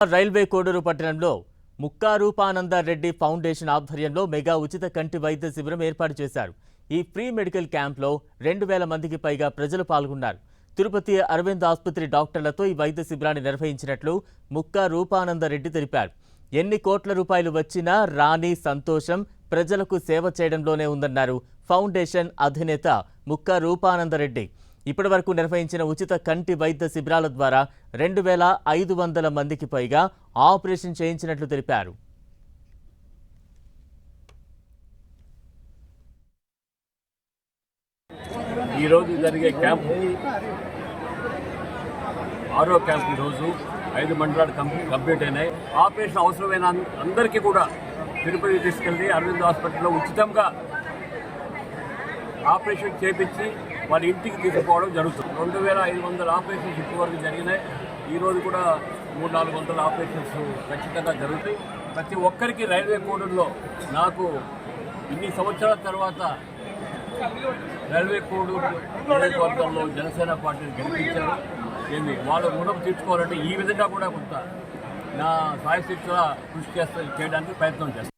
Railway Koduru పట్టణంలో Mukka Reddy foundation ఆధ్వర్యంలో mega ఉచిత కంటి వైద్య శిబిరం ఏర్పాటు చేశారు. ఈ ఫ్రీ మెడికల్ క్యాంప్లో రెండు వేల మందికి పైగా ప్రజలు పాల్గొన్నారు. తిరుపతి అరవింద్ ఆసుపత్రి డాక్టర్లతో ఈ వైద్య శిబిరాన్ని నిర్వహించినట్లు ముక్కా రూపానంద రెడ్డి తెలిపారు. ఎన్ని కోట్ల రూపాయలు వచ్చినా రాణి సంతోషం ప్రజలకు సేవ చేయడంలోనే ఉందన్నారు ఫౌండేషన్ అధినేత ముక్కా రూపానంద రెడ్డి ఇప్పటి వరకు నిర్వహించిన ఉచిత కంటి వైద్య శిబిరాల ద్వారా రెండు వేల ఐదు వందల మందికి పైగా ఆపరేషన్ చేయించినట్లు తెలిపారు. ఈరోజు జరిగే క్యాంప్ ఆరో క్యాంప్ ఈరోజు ఐదు మండలాలు కంప్లీట్ కంప్లీట్ అయినాయి. ఆపరేషన్ అవసరమైన అందరికీ కూడా తిరుపతి తీసుకెళ్ళి అరవింద్ హాస్పిటల్లో ఉచితంగా ఆపరేషన్ చేపించి వాళ్ళ ఇంటికి తీసుకుపోవడం జరుగుతుంది. రెండు వేల ఐదు వందల ఆపరేషన్స్ ఇప్పటివరకు జరిగినాయి. ఈరోజు కూడా మూడు నాలుగు వందల ఆపరేషన్స్ ఖచ్చితంగా జరుగుతాయి. ప్రతి ఒక్కరికి రైల్వే కోడూరులో నాకు ఇన్ని సంవత్సరాల తర్వాత రైల్వే కోడూరు నియోజకవర్గంలో జనసేన పార్టీని గెలిపించారు. ఏంది వాళ్ళ రుణం తీర్చుకోవాలంటే ఈ విధంగా కూడా కొంత నా సాయశక్తిగా కృషి చేస్తా చేయడానికి ప్రయత్నం చేస్తాను